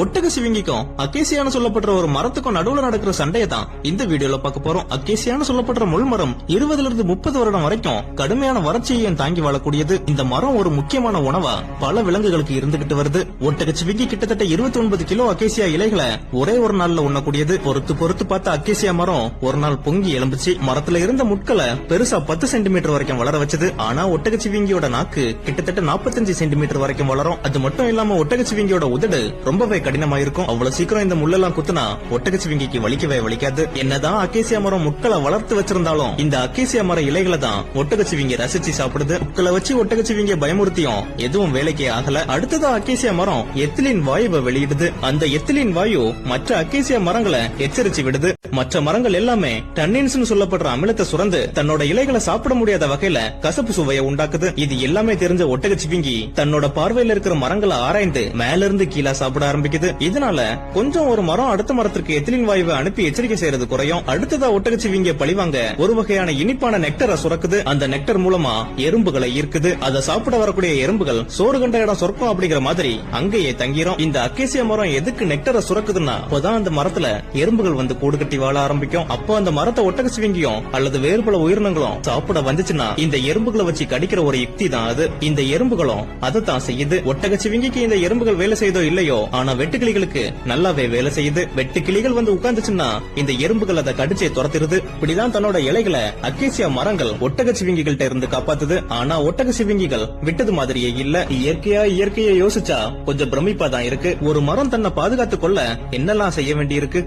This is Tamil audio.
ஒட்டக சிவிங்கிக்கும் அக்கேசியான்னு சொல்லப்படுற ஒரு மரத்துக்கும் நடுவுல நடக்கிற சண்டையை தான் இந்த வீடியோல பார்க்க போறோம். அக்கேசியான்னு சொல்லப்படுற முள்மரம் இருபதுல இருந்து முப்பது வருடம் வரைக்கும் கடுமையான வறட்சியையும் தாங்கி வாழக்கூடியது. இந்த மரம் ஒரு முக்கியமான உணவா? பல விலங்குகளுக்கு இருந்துகிட்டு வருது. ஒட்டக சிவிங்கி கிட்டத்தட்ட இருபத்தி ஒன்பது கிலோ அக்கேசியா இலைகளை ஒரே ஒரு நாள்ல உண்ணக்கூடியது. பொறுத்து பொறுத்து பார்த்த அக்கேசியா மரம் ஒரு நாள் பொங்கி எலும்புச்சு மரத்துல இருந்த முட்களை பெருசா பத்து சென்டிமீட்டர் வரைக்கும் வளர வச்சது. ஆனா ஒட்டகச்சிவிங்கியோட நாக்கு கிட்டத்தட்ட 45 சென்டிமீட்டர் வரைக்கும் வளரும். அது மட்டும் இல்லாம ஒட்டகச்சிவிங்கியோட உதடு ரொம்பவே கடினமா இருக்கும் அவ்வளவு சீக்கிரம் இந்த முள்ளெல்லாம் குத்துனா ஒட்டகச்சிவிங்கிக்கு வலிக்கவே வலிக்காது. என்னதான் அக்கேசியா மரம் முட்களை வளர்த்து வச்சிருந்தாலும் இந்த அக்கேசியா மர இலைகளை தான் ஒட்டகச்சிவிங்கி ரசிச்சு சாப்பிடுது. முட்களை வச்சு ஒட்டகச்சிவிங்க பயமுறுத்தியும் எதுவும் வேலைக்கே ஆகல. அடுத்ததா அக்கேசியா மரம் எத்திலின் வாயுவை வெளியிடுது. அந்த எத்திலின் வாயு மற்ற அக்கேசியா மரங்களை எச்சரிச்சு விடுது. மற்ற மரங்கள் எல்லாமே டன்னின்ஸ் சொல்லப்படுற அமிலத்தை சுரந்து தன்னோட இலைகளை சாப்பிட முடியாத வகையில கசப்பு சுவையை உண்டாக்குது. இது எல்லாமே தெரிஞ்ச ஒட்டகச்சிவிங்கி தன்னோட பார்வையில இருக்கிற மரங்களை ஆராய்ந்து மேல இருந்து கீழே சாப்பிட ஆரம்பிக்குது. ஆரம்பிக்குது இதனால கொஞ்சம் ஒரு மரம் அடுத்த மரத்திற்கு எத்திலின் வாயுவை அனுப்பி எச்சரிக்கை செய்யறது குறையும். அடுத்ததா ஒட்டகச்சிவிங்க பழிவாங்க ஒரு வகையான இனிப்பான நெக்டரை சுரக்குது. அந்த நெக்டர் மூலமா எறும்புகளை ஈர்க்குது. அதை சாப்பிட வரக்கூடிய எறும்புகள் சோறு கண்ட இடம் சொர்க்கம் அப்படிங்கிற மாதிரி அங்கேயே தங்கிரும். இந்த அக்கேசிய மரம் எதுக்கு நெக்டரை சுரக்குதுன்னா அப்பதான் அந்த மரத்துல எறும்புகள் வந்து கூடு கட்டி வாழ ஆரம்பிக்கும். அப்போ அந்த மரத்தை ஒட்டக சிவிங்கியும் அல்லது வேறு பல உயிரினங்களும் சாப்பிட வந்துச்சுன்னா இந்த எறும்புகளை வச்சு கடிக்கிற ஒரு யுக்தி தான் அது. இந்த எறும்புகளும் அதை தான் செய்யுது. ஒட்டக சிவிங்கிக்கு இந்த எறும்புகள் வேலை செய்தோ இல்லையோ ஆனா வெட்டுக்கிளிகளுக்கு நல்லாவே வேலை செய்யுது. வெட்டுக்கிளிகள் வந்து உட்கார்ந்துச்சுன்னா இந்த எறும்புகள் அதை கடிச்சே துரத்திருது இப்படிதான் தன்னோட இலைகளை அக்கேசியா மரங்கள் ஒட்டக சிவிங்கிகள்ட்ட இருந்து காப்பாத்துது. ஆனா ஒட்டக சிவிங்கிகள் விட்டது மாதிரியே இல்ல. இயற்கையா இயற்கையை யோசிச்சா கொஞ்சம் பிரமிப்பா தான் இருக்கு. ஒரு மரம் தன்னை பாதுகாத்துக் கொள்ள என்னெல்லாம் செய்ய வேண்டியிருக்கு?